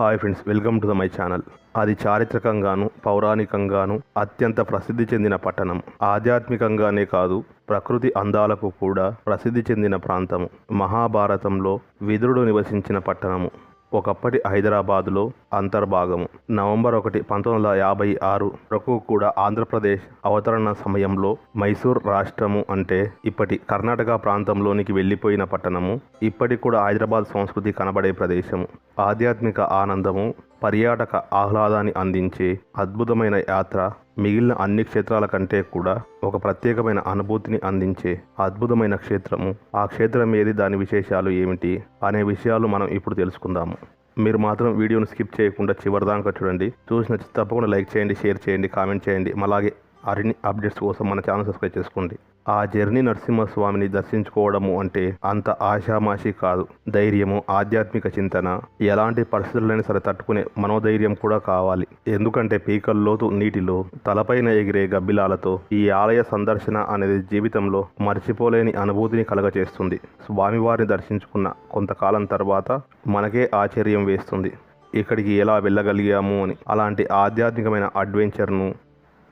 Hi friends welcome to the my channel అది చారిత్రకంగాను పౌరాణికంగాను అత్యంత ప్రసిద్ధి చెందిన పట్టణం. ఆధ్యాత్మికంగానే కాదు ప్రకృతి అందాలకు కూడా ప్రసిద్ధి చెందిన ప్రాంతము. మహాభారతంలో విదురుడు నివసించిన పట్టణము. ఒకప్పటి హైదరాబాదులో అంతర్భాగము. నవంబర్ ఒకటి పంతొమ్మిది వందల యాభై ఆరు వరకు కూడా ఆంధ్రప్రదేశ్ అవతరణ సమయంలో మైసూర్ రాష్ట్రము అంటే ఇప్పటి కర్ణాటక ప్రాంతంలోనికి వెళ్ళిపోయిన పట్టణము. ఇప్పటికి కూడా హైదరాబాద్ సంస్కృతి కనబడే ప్రదేశము. ఆధ్యాత్మిక ఆనందము పర్యాటక ఆహ్లాదాన్ని అందించే అద్భుతమైన యాత్ర మిగిలిన అన్ని క్షేత్రాల కంటే కూడా ఒక ప్రత్యేకమైన అనుభూతిని అందించే అద్భుతమైన క్షేత్రము. ఆ క్షేత్రం ఏది? దాని విశేషాలు ఏమిటి? అనే విషయాలు మనం ఇప్పుడు తెలుసుకుందాము. మీరు మాత్రం వీడియోను స్కిప్ చేయకుండా చివరిదాకా చూడండి. చూసిన తప్పకుండా లైక్ చేయండి షేర్ చేయండి కామెంట్ చేయండి. అలాగే మరిన్ని అప్డేట్స్ కోసం మన ఛానల్ సబ్స్క్రైబ్ చేసుకోండి. ఆ జర్నీ నరసింహస్వామిని దర్శించుకోవడము అంటే అంత ఆషామాషి కాదు. ధైర్యము ఆధ్యాత్మిక చింతన ఎలాంటి పరిస్థితులైనా సరే తట్టుకునే మనోధైర్యం కూడా కావాలి. ఎందుకంటే పీకల్లోతు నీటిలో తలపైన ఎగిరే గబ్బిలాలతో ఈ ఆలయ సందర్శన అనేది జీవితంలో మర్చిపోలేని అనుభూతిని కలగచేస్తుంది. స్వామివారిని దర్శించుకున్న కొంతకాలం తర్వాత మనకే ఆశ్చర్యం వేస్తుంది. ఇక్కడికి ఎలా వెళ్ళగలిగాము అని. అలాంటి ఆధ్యాత్మికమైన అడ్వెంచర్ను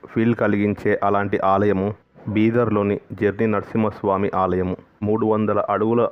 ఫీల్ కలిగించే అలాంటి ఆలయము బీదర్లోని జర్నీ నరసింహస్వామి ఆలయము. మూడు వందల అడుగుల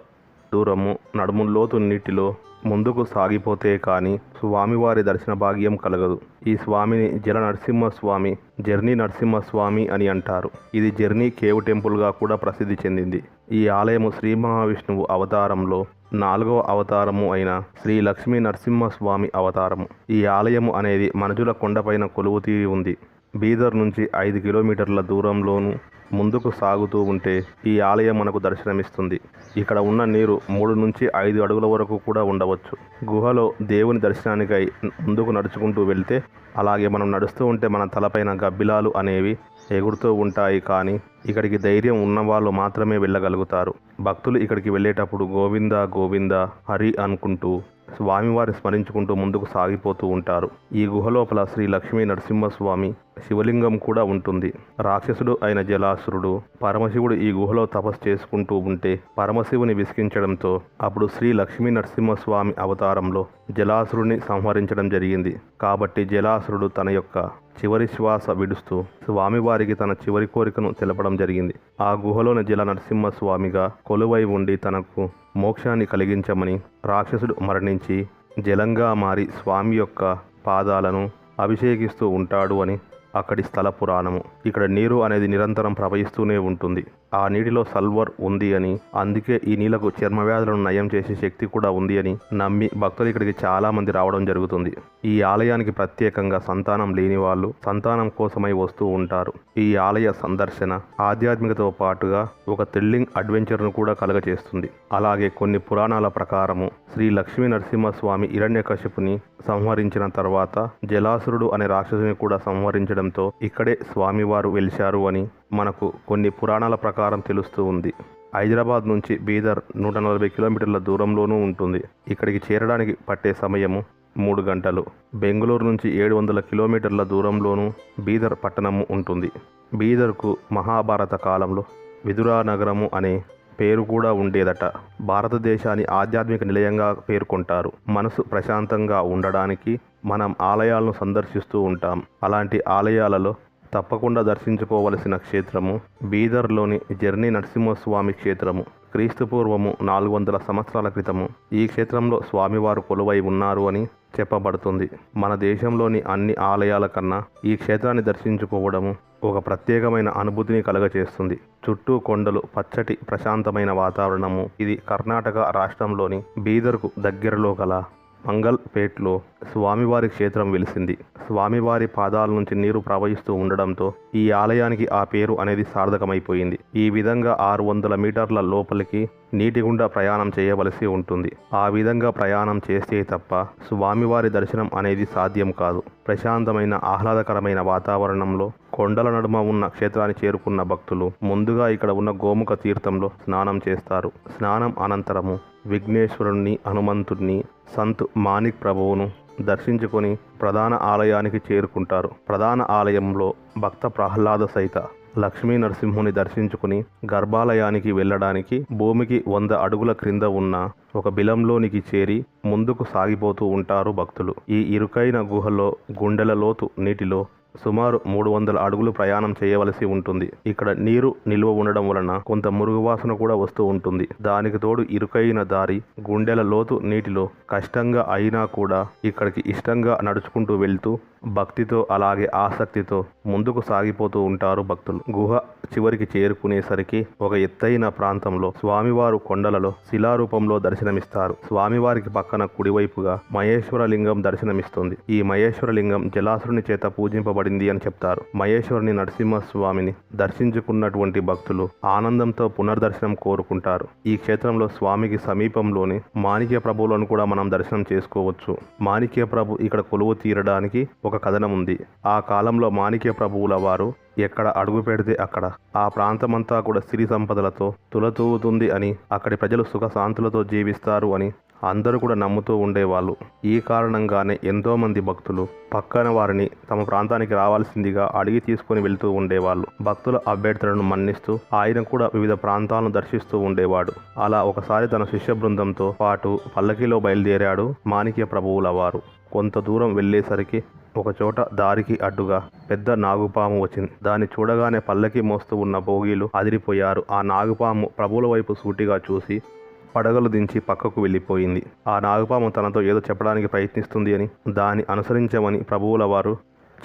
దూరము నడుములోతు నీటిలో ముందుకు సాగిపోతే కానీ స్వామివారి దర్శన భాగ్యం కలగదు. ఈ స్వామిని జల నరసింహస్వామి జర్నీ నరసింహస్వామి అని అంటారు. ఇది జర్నీ కేవ్ టెంపుల్గా కూడా ప్రసిద్ధి చెందింది. ఈ ఆలయము శ్రీ మహావిష్ణువు అవతారంలో నాలుగవ అవతారము అయిన శ్రీ లక్ష్మీ నరసింహస్వామి అవతారము. ఈ ఆలయము అనేది మనుజుల కొండపైన కొలువు తీరి ఉంది. బీదర్ నుంచి ఐదు కిలోమీటర్ల దూరంలోనూ ముందుకు సాగుతూ ఉంటే ఈ ఆలయం మనకు దర్శనమిస్తుంది. ఇక్కడ ఉన్న నీరు మూడు నుంచి ఐదు అడుగుల వరకు కూడా ఉండవచ్చు. గుహలో దేవుని దర్శనానికై ముందుకు నడుచుకుంటూ వెళ్తే అలాగే మనం నడుస్తూ ఉంటే మన తలపైన గబ్బిలాలు అనేవి ఎగురుతూ ఉంటాయి కానీ ఇక్కడికి ధైర్యం ఉన్నవాళ్ళు మాత్రమే వెళ్ళగలుగుతారు. భక్తులు ఇక్కడికి వెళ్ళేటప్పుడు గోవింద గోవింద హరి అనుకుంటూ స్వామివారి స్మరించుకుంటూ ముందుకు సాగిపోతూ ఉంటారు. ఈ గుహలోపల శ్రీ లక్ష్మీ నరసింహస్వామి శివలింగం కూడా ఉంటుంది. రాక్షసుడు అయిన జలాసురుడు పరమశివుడు ఈ గుహలో తపస్సు చేసుకుంటూ ఉంటే పరమశివుని విసిగించడంతో అప్పుడు శ్రీ లక్ష్మీ నరసింహస్వామి అవతారంలో జలాసురుడిని సంహరించడం జరిగింది. కాబట్టి జలాసురుడు తన యొక్క చివరి శ్వాస విడుస్తూ స్వామివారికి తన చివరి కోరికను తెలపడం జరిగింది. ఆ గుహలోని జల నరసింహస్వామిగా కొలువై ఉండి తనకు మోక్షాన్ని కలిగించమని రాక్షసుడు మరణించి జలంగా మారి స్వామి యొక్క పాదాలను అభిషేకిస్తూ ఉంటాడు అని అక్కడి స్థల పురాణము. ఇక్కడ నీరు అనేది నిరంతరం ప్రవహిస్తూనే ఉంటుంది. ఆ నీటిలో సల్వర్ ఉంది అని అందుకే ఈ నీళ్ళకు చర్మ వ్యాధులను నయం చేసే శక్తి కూడా ఉంది అని నమ్మి భక్తులు ఇక్కడికి చాలామంది రావడం జరుగుతుంది. ఈ ఆలయానికి ప్రత్యేకంగా సంతానం లేని వాళ్ళు సంతానం కోసమై వస్తూ ఉంటారు. ఈ ఆలయ సందర్శన ఆధ్యాత్మికతో పాటుగా ఒక థ్రిల్లింగ్ అడ్వెంచర్ను కూడా కలగచేస్తుంది అలాగే కొన్ని పురాణాల ప్రకారము శ్రీ లక్ష్మీ నరసింహస్వామి హిరణ్యకశిపుని సంహరించిన తర్వాత జలాసురుడు అనే రాక్షసుని కూడా సంహరించడంతో ఇక్కడే స్వామివారు వెలిశారు అని మనకు కొన్ని పురాణాల ప్రకారం తెలుస్తూ ఉంది. హైదరాబాద్ నుంచి బీదర్ నూట నలభై కిలోమీటర్ల దూరంలోనూ ఉంటుంది. ఇక్కడికి చేరడానికి పట్టే సమయము మూడు గంటలు. బెంగళూరు నుంచి ఏడు వందల కిలోమీటర్ల దూరంలోనూ బీదర్ పట్టణము ఉంటుంది. బీదర్కు మహాభారత కాలంలో విదురా నగరము అనే పేరు కూడా ఉండేదట. భారతదేశాన్ని ఆధ్యాత్మిక నిలయంగా పేర్కొంటారు. మనసు ప్రశాంతంగా ఉండడానికి మనం ఆలయాలను సందర్శిస్తూ ఉంటాం. అలాంటి ఆలయాలలో తప్పకుండా దర్శించుకోవలసిన క్షేత్రము బీదర్లోని జర్నీ నరసింహస్వామి క్షేత్రము. క్రీస్తుపూర్వము నాలుగు వందల సంవత్సరాల క్రితము ఈ క్షేత్రంలో స్వామివారు కొలువై ఉన్నారు అని చెప్పబడుతుంది. మన దేశంలోని అన్ని ఆలయాల కన్నా ఈ క్షేత్రాన్ని దర్శించుకోవడము ఒక ప్రత్యేకమైన అనుభూతిని కలగచేస్తుంది. చుట్టూ కొండలు పచ్చటి ప్రశాంతమైన వాతావరణము. ఇది కర్ణాటక రాష్ట్రంలోని బీదర్కు దగ్గరలో గల మంగల్పేట్లో స్వామివారి క్షేత్రం వెలిసింది. స్వామివారి పాదాల నుంచి నీరు ప్రవహిస్తూ ఉండడంతో ఈ ఆలయానికి ఆ పేరు అనేది సార్థకమైపోయింది. ఈ విధంగా ఆరు వందల మీటర్ల లోపలికి నీటి గుండా ప్రయాణం చేయవలసి ఉంటుంది. ఆ విధంగా ప్రయాణం చేస్తే తప్ప స్వామివారి దర్శనం అనేది సాధ్యం కాదు. ప్రశాంతమైన ఆహ్లాదకరమైన వాతావరణంలో కొండల నడుమ ఉన్న క్షేత్రాన్ని చేరుకున్న భక్తులు ముందుగా ఇక్కడ ఉన్న గోముఖ తీర్థంలో స్నానం చేస్తారు. స్నానం అనంతరము విఘ్నేశ్వరుణ్ణి హనుమంతుణ్ణి సంత్ మాణిక్ ప్రభువును దర్శించుకొని ప్రధాన ఆలయానికి చేరుకుంటారు. ప్రధాన ఆలయంలో భక్త ప్రహ్లాద సహిత లక్ష్మీ నరసింహుని దర్శించుకుని గర్భాలయానికి వెళ్ళడానికి భూమికి వంద అడుగుల క్రింద ఉన్న ఒక బిలంలోనికి చేరి ముందుకు సాగిపోతూ ఉంటారు భక్తులు. ఈ ఇరుకైన గుహలో గుండెల లోతు నీటిలో సుమారు మూడు వందల అడుగులు ప్రయాణం చేయవలసి ఉంటుంది. ఇక్కడ నీరు నిల్వ ఉండడం వలన కొంత మురుగువాసన కూడా వస్తూ ఉంటుంది. దానికి తోడు ఇరుకైన దారి గుండెల లోతు నీటిలో కష్టంగా అయినా కూడా ఇక్కడికి ఇష్టంగా నడుచుకుంటూ వెళ్తూ భక్తితో అలాగే ఆసక్తితో ముందుకు సాగిపోతూ ఉంటారు భక్తులు. గుహ చివరికి చేరుకునేసరికి ఒక ఎత్తైన ప్రాంతంలో స్వామివారు కొండలలో శిలారూపంలో దర్శనమిస్తారు. స్వామివారికి పక్కన కుడివైపుగా మహేశ్వర లింగం దర్శనమిస్తుంది. ఈ మహేశ్వర లింగం జలాసురుని చేత పూజింపబడింది అని చెప్తారు. మహేశ్వరుని నరసింహస్వామిని దర్శించుకున్నటువంటి భక్తులు ఆనందంతో పునర్దర్శనం కోరుకుంటారు. ఈ క్షేత్రంలో స్వామికి సమీపంలోని మాణిక్య ప్రభువులను కూడా మనం దర్శనం చేసుకోవచ్చు. మాణిక్య ప్రభు ఇక్కడ కొలువు తీరడానికి ఒక కథనం ఉంది. ఆ కాలంలో మాణిక్య ప్రభువుల వారు ఎక్కడ అడుగు పెడితే అక్కడ. ఆ ప్రాంతమంతా కూడా సిరి సంపదలతో తులతూగుతుంది అని అక్కడి ప్రజలు సుఖశాంతులతో జీవిస్తారు అని అందరూ కూడా నమ్ముతూ ఉండేవాళ్ళు. ఈ కారణంగానే ఎంతోమంది భక్తులు పక్కన వారిని తమ ప్రాంతానికి రావాల్సిందిగా అడిగి తీసుకొని వెళ్తూ ఉండేవాళ్ళు. భక్తుల అభ్యర్థులను మన్నిస్తూ ఆయన కూడా వివిధ ప్రాంతాలను దర్శిస్తూ ఉండేవాడు. అలా ఒకసారి తన శిష్య బృందంతో పాటు పల్లకిలో బయలుదేరాడు మాణిక్య ప్రభువుల వారు కొంత దూరం వెళ్ళేసరికి ఒకచోట దారికి అడ్డుగా పెద్ద నాగుపాము వచ్చింది. దాన్ని చూడగానే పల్లకి మోస్తూ ఉన్న భోగీలు అదిరిపోయారు. ఆ నాగుపాము ప్రభుల వైపు సూటిగా చూసి పడగలు దించి పక్కకు వెళ్ళిపోయింది. ఆ నాగుపాము తనతో ఏదో చెప్పడానికి ప్రయత్నిస్తుంది అని దాన్ని అనుసరించమని ప్రభువుల వారు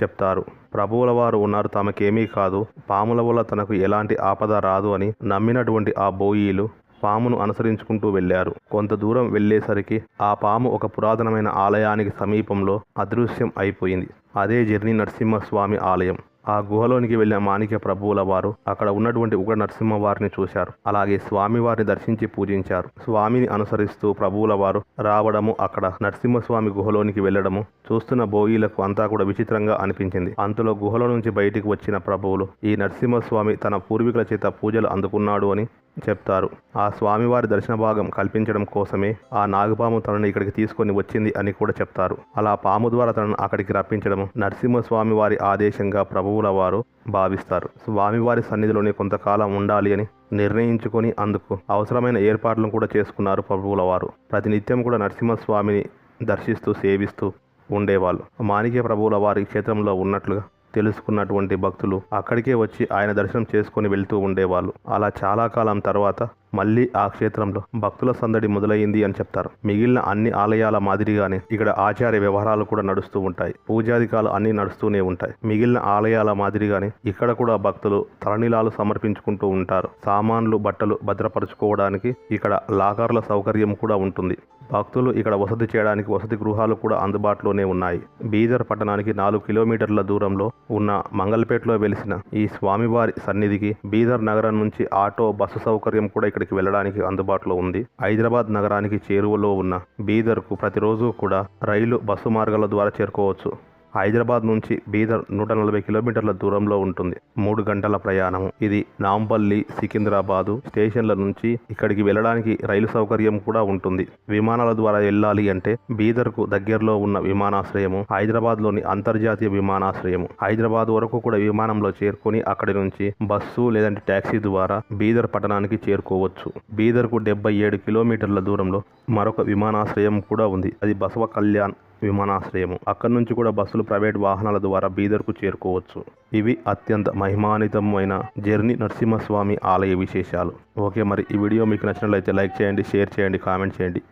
చెప్తారు. ప్రభువుల వారు ఉన్నారు తమకేమీ కాదు. పాముల వల్ల తనకు ఎలాంటి ఆపద రాదు అని నమ్మినటువంటి ఆ బోయీలు పామును అనుసరించుకుంటూ వెళ్ళారు. కొంత దూరం వెళ్ళేసరికి ఆ పాము ఒక పురాతనమైన ఆలయానికి సమీపంలో అదృశ్యం అయిపోయింది. అదే జర్నీ నరసింహస్వామి ఆలయం. ఆ గుహలోనికి వెళ్ళిన మాణిక్య ప్రభువుల వారు అక్కడ ఉన్నటువంటి ఉగ్ర నరసింహ వారిని చూశారు. అలాగే స్వామి వారిని దర్శించి పూజించారు. స్వామిని అనుసరిస్తూ ప్రభువుల వారు రావడము అక్కడ నరసింహస్వామి గుహలోనికి వెళ్ళడము చూస్తున్న బోయిలకు అంతా కూడా విచిత్రంగా అనిపించింది. అంతలో గుహలో నుంచి బయటికి వచ్చిన ప్రభువులు ఈ నరసింహస్వామి తన పూర్వీకుల చేత పూజలు అందుకున్నాడు అని చెప్తారు. ఆ స్వామివారి దర్శన భాగం కల్పించడం కోసమే ఆ నాగపాము తనను ఇక్కడికి తీసుకొని వచ్చింది అని కూడా చెప్తారు. అలా పాము ద్వారా తనను అక్కడికి రప్పించడం నరసింహస్వామి వారి ఆదేశంగా ప్రభువుల వారు భావిస్తారు. స్వామివారి సన్నిధిలోనే కొంతకాలం ఉండాలి అని నిర్ణయించుకొని అందుకు అవసరమైన ఏర్పాట్లను కూడా చేసుకున్నారు ప్రభువుల వారు. ప్రతినిత్యం కూడా నరసింహస్వామిని దర్శిస్తూ సేవిస్తూ ఉండేవాళ్ళు. మాణిక్య ప్రభువుల వారి క్షేత్రంలో ఉన్నట్లుగా తెలుసుకున్నటువంటి భక్తులు అక్కడికే వచ్చి ఆయన దర్శనం చేసుకొని వెళ్తూ ఉండేవాళ్ళు. అలా చాలా కాలం తర్వాత మళ్ళీ ఆ క్షేత్రంలో భక్తుల సందడి మొదలైంది అని చెప్తారు. మిగిలిన అన్ని ఆలయాల మాదిరిగానే ఇక్కడ ఆచార్య వ్యవహారాలు కూడా నడుస్తూ ఉంటాయి. పూజాధికాలు అన్నీ నడుస్తూనే ఉంటాయి. మిగిలిన ఆలయాల మాదిరిగానే ఇక్కడ కూడా భక్తులు తలనీలాలు సమర్పించుకుంటూ ఉంటారు. సామాన్లు బట్టలు భద్రపరుచుకోవడానికి ఇక్కడ లాకర్ల సౌకర్యం కూడా ఉంటుంది. భక్తులు ఇక్కడ వసతి చేయడానికి వసతి గృహాలు కూడా అందుబాటులోనే ఉన్నాయి. బీదర్ పట్టణానికి నాలుగు కిలోమీటర్ల దూరంలో ఉన్న మంగళపేటలో వెలిసిన ఈ స్వామివారి సన్నిధికి బీదర్ నగరం నుంచి ఆటో బస్సు సౌకర్యం కూడా ఇక్కడికి వెళ్ళడానికి అందుబాటులో ఉంది. హైదరాబాద్ నగరానికి చేరువలో ఉన్న బీదర్కు ప్రతిరోజు కూడా రైలు బస్సు మార్గాల ద్వారా చేరుకోవచ్చు. హైదరాబాద్ నుంచి బీదర్ నూట నలభై కిలోమీటర్ల దూరంలో ఉంటుంది. మూడు గంటల ప్రయాణం. ఇది నాంపల్లి సికింద్రాబాదు స్టేషన్ల నుంచి ఇక్కడికి వెళ్ళడానికి రైలు సౌకర్యం కూడా ఉంటుంది. విమానాల ద్వారా వెళ్ళాలి అంటే బీదర్కు దగ్గరలో ఉన్న విమానాశ్రయము హైదరాబాద్లోని అంతర్జాతీయ విమానాశ్రయము హైదరాబాద్ వరకు కూడా విమానంలో చేరుకొని అక్కడి నుంచి బస్సు లేదంటే ట్యాక్సీ ద్వారా బీదర్ పట్టణానికి చేరుకోవచ్చు. బీదర్కు డెబ్బై ఏడు కిలోమీటర్ల దూరంలో మరొక విమానాశ్రయం కూడా ఉంది. అది బసవ కళ్యాణ్ విమానాశ్రయము. అక్కడి నుంచి కూడా బస్సులు ప్రైవేట్ వాహనాల ద్వారా బీదర్కు చేరుకోవచ్చు. ఇవి అత్యంత మహిమానితమైన జర్నీ నరసింహస్వామి ఆలయ విశేషాలు. ఓకే మరి ఈ వీడియో మీకు నచ్చినట్లయితే లైక్ చేయండి షేర్ చేయండి కామెంట్ చేయండి.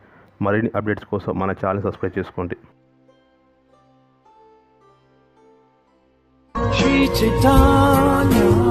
మరిన్ని అప్డేట్స్ కోసం మన ఛానల్ సబ్స్క్రైబ్ చేసుకోండి. శ్రీ చైతన్య